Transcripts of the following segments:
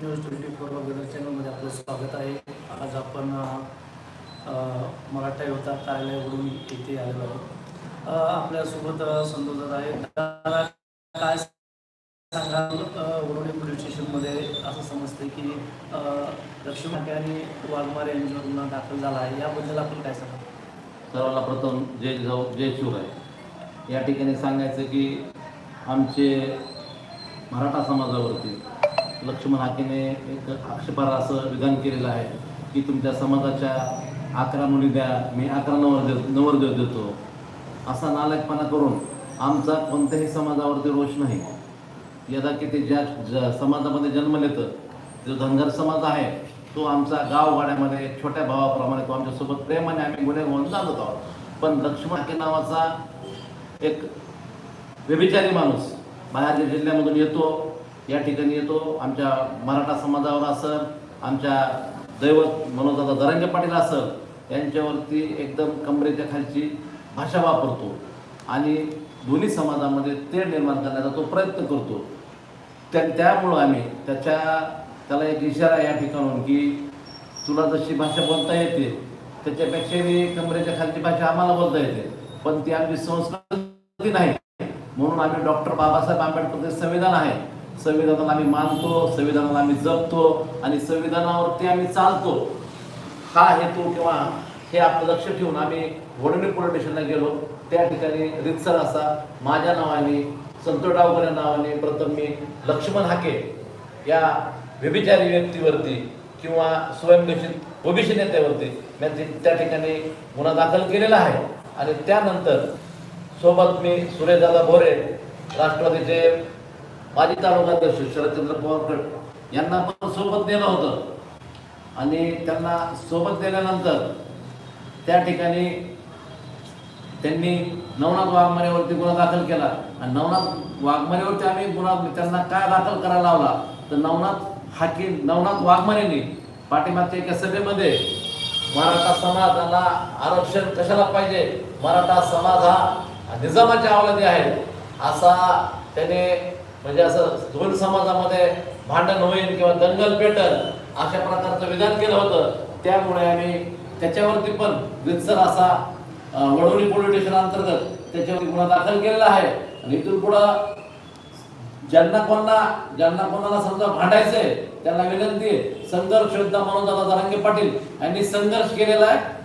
News twenty four वगैरे चॅनलमध्ये आपलं स्वागत आहे. आज आपण मराठा योद्धा कार्यालयावरून येथे आलेलो आहोत. आपल्यासोबत अ, संतोष आहे काय सांगाल? अ, पोलीस स्टेशनमध्ये असं समजते की लक्ष्मी लक्ष्मण आणि वाघमारे यांच्यावर गुन्हा दाखल झाला आहे. याबद्दल आपण काय सांगा सर्वांना प्रथम जय जाऊ जय शिवराय. या ठिकाणी सांगायचं की आमचे मराठा समाजावरती लक्ष्मण हाकेने एक आक्षेपार असं विधान केलेलं आहे की तुमच्या समाजाच्या अकरा मुली द्या मी अकरा नवर दे नवरदेव देतो असा नालायकपणा करून आमचा कोणत्याही समाजावरती रोष नाही. यदा की ते ज्या ज- समाजामध्ये जन्म लेतं जो धनगर समाज आहे तो आमचा गाववाड्यामध्ये छोट्या भावाप्रमाणे तो आमच्यासोबत प्रेमाने आम्ही गुन्हे म्हणून चालत आहोत पण लक्ष्मण हाके नावाचा एक व्यभिचारी माणूस बाहेरच्या जिल्ह्यामधून येतो या ठिकाणी येतो. आमच्या मराठा समाजावर असं आमच्या दैवत मनोजदादा दरंग पाटील असं यांच्यावरती एकदम कमरेच्या खालची भाषा वापरतो. आणि दोन्ही समाजामध्ये ते निर्माण करण्याचा तो प्रयत्न करतो. त्या त्यामुळं आम्ही त्याच्या त्याला एक इशारा या ठिकाणून की तुला जशी भाषा बोलता येते त्याच्यापेक्षाही कमरेच्या खालची भाषा आम्हाला बोलता येते. पण ती आमची संस्कृती नाही. म्हणून आम्ही डॉक्टर बाबासाहेब आंबेडकर संविधान आहे. संविधानाला आम्ही मानतो संविधानाला आम्ही जपतो आणि संविधानावरती आम्ही चालतो. हा हेतू किंवा हे आपलं लक्ष ठेवून आम्ही वडणी पोलीस स्टेशनला गेलो. त्या ठिकाणी रितसर असा माझ्या नावाने संतोष डावकर या नावाने प्रथम मी लक्ष्मण हाके या व्यभिचारी व्यक्तीवरती किंवा स्वयंघोषित ओबीसी नेत्यावरती मी ते- त्या ठिकाणी गुन्हा दाखल केलेला आहे. आणि त्यानंतर सोबत मी सुरेशदादा भोरे राष्ट्रवादीचे माजी तालुकाध्यक्ष शरदचंद्र पवारकर यांना पण सोबत नेलं होतं. आणि त्यांना सोबत नेल्यानंतर त्या ठिकाणी त्यांनी नवनाथ वाघमारेवरती गुन्हा दाखल केला. आणि नवनाथ वाघमारेवरती आम्ही गुन्हा त्यांना काय दाखल करायला लावला? तर नवनाथ हाकी नवनाथ वाघमारेंनी पाठीमागच्या एका सभेमध्ये मराठा समाजाला आरक्षण कशाला पाहिजे? मराठा समाज हा निजामाच्या आवलादी आहे. असा त्याने म्हणजे असं दोन समाजामध्ये भांडण होईल किंवा दंगल पेटल अशा प्रकारचं विधान केलं होतं. त्यामुळे आम्ही त्याच्यावरती पण वित्सर असा वडोली पोलीस स्टेशन अंतर्गत त्याच्यावरती गुन्हा दाखल केलेला आहे. आणि इथून पुढं ज्यांना कोणा ज्यांना कोणाला समजा भांडायचंय त्यांना विनंती संघर्ष योद्धा म्हणून दादा जरांगे पाटील यांनी संघर्ष केलेला आहे.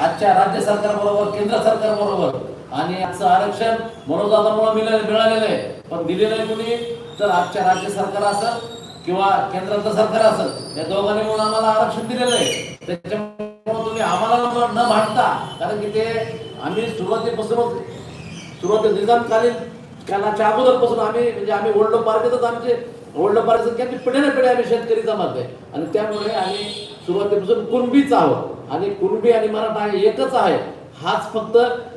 आजच्या राज्य सरकारबरोबर केंद्र सरकारबरोबर आणि असं आरक्षण मनोजदादामुळे मिळाले मिळालेलं आहे. पण दिलेलं आहे कुणी? तर आजच्या राज्य सरकार असं किंवा केंद्राचं सरकार असेल या दोघांनी म्हणून आम्हाला आरक्षण दिलेलं आहे. त्याच्यामुळे तुम्ही आम्हाला न- भांडता कारण की ते आम्ही सुरुवातीपासूनच सुरुवाती निजामकालीन कालाच्या अगोदरपासून आम्ही म्हणजे आम्ही ओल्ड पार्कच आमचे ओल्ड पार्क की आम्ही पिढ्याने पिढ्या आम्ही शेतकरी जमात आहे. आणि त्यामुळे आम्ही सुरुवातीपासून कुणबीच आहोत. आणि कुणबी आणि मराठा एकच आहे. हाच फक्त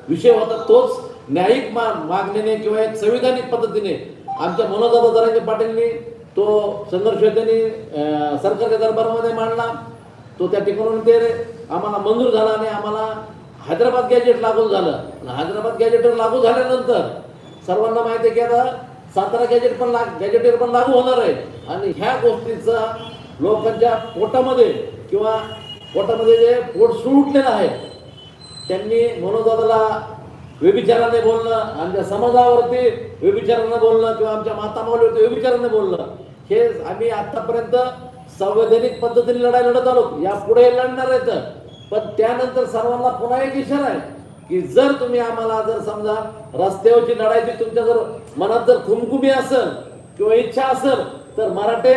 विषय होता तोच न्यायिक मा मागणीने किंवा एक संविधानिक पद्धतीने आमच्या मनोजदादा जरांगे पाटीलनी तो संघर्ष त्यांनी सरकारच्या दरबारामध्ये मांडला. तो त्या ठिकाणून ते आम्हाला मंजूर झाला आणि आम्हाला हैदराबाद गॅजेट लागू झालं. आणि हैदराबाद गॅजेटवर लागू झाल्यानंतर सर्वांना माहिती आहे की आता सातारा गॅजेट पण लाग गॅजेटवर पण लागू होणार आहे. आणि ह्या गोष्टीचा लोकांच्या पोटामध्ये किंवा पोटामध्ये जे पोट सुटलेलं आहे त्यांनी मनोदादाला व्यभिचाराने बोलणं आमच्या समाजावरती व्यभिचारानं बोलणं किंवा आमच्या मातामावलीवरती व्यभिचाराने बोलणं हे आम्ही आतापर्यंत संवैधानिक पद्धतीने लढाई लढत आलो. या पुढे लढणार आहेत. पण त्यानंतर सर्वांना पुन्हा एक इशारा आहे की जर तुम्ही आम्हाला जर समजा रस्त्यावरची लढाईची तुमच्या जर मनात जर खुमखुमी असेल किंवा इच्छा असेल तर मराठे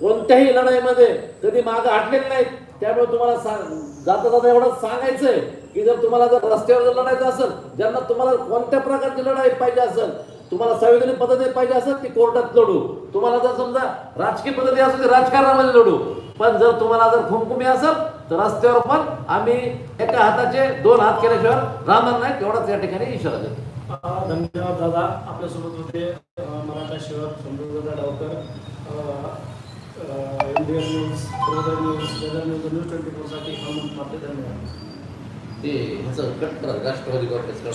कोणत्याही लढाईमध्ये कधी मागं हटलेले नाहीत. त्यामुळे तुम्हाला सांग जाता जाता एवढंच सांगायचंय की जर तुम्हाला जर रस्त्यावर जर लढायचं असेल ज्यांना तुम्हाला कोणत्या प्रकारची लढाई पाहिजे असेल तुम्हाला संविधानिक पद्धती पाहिजे असेल ती कोर्टात लढू. तुम्हाला जर समजा राजकीय पद्धती असेल ती राजकारणामध्ये लढू. पण जर तुम्हाला जर खुमखुमी असेल तर रस्त्यावर पण आम्ही एका हाताचे दोन हात केल्याशिवाय राहणार नाही. तेवढाच या ठिकाणी इशारा देतो. धन्यवाद दादा. आपल्यासोबत होते मराठा शिवक समृद्ध Dawkar. News news weather news news twenty फोरसाठी आपण आपले धन्यवाद ते ह्याचं कट करा राष्ट्रवादी काँग्रेस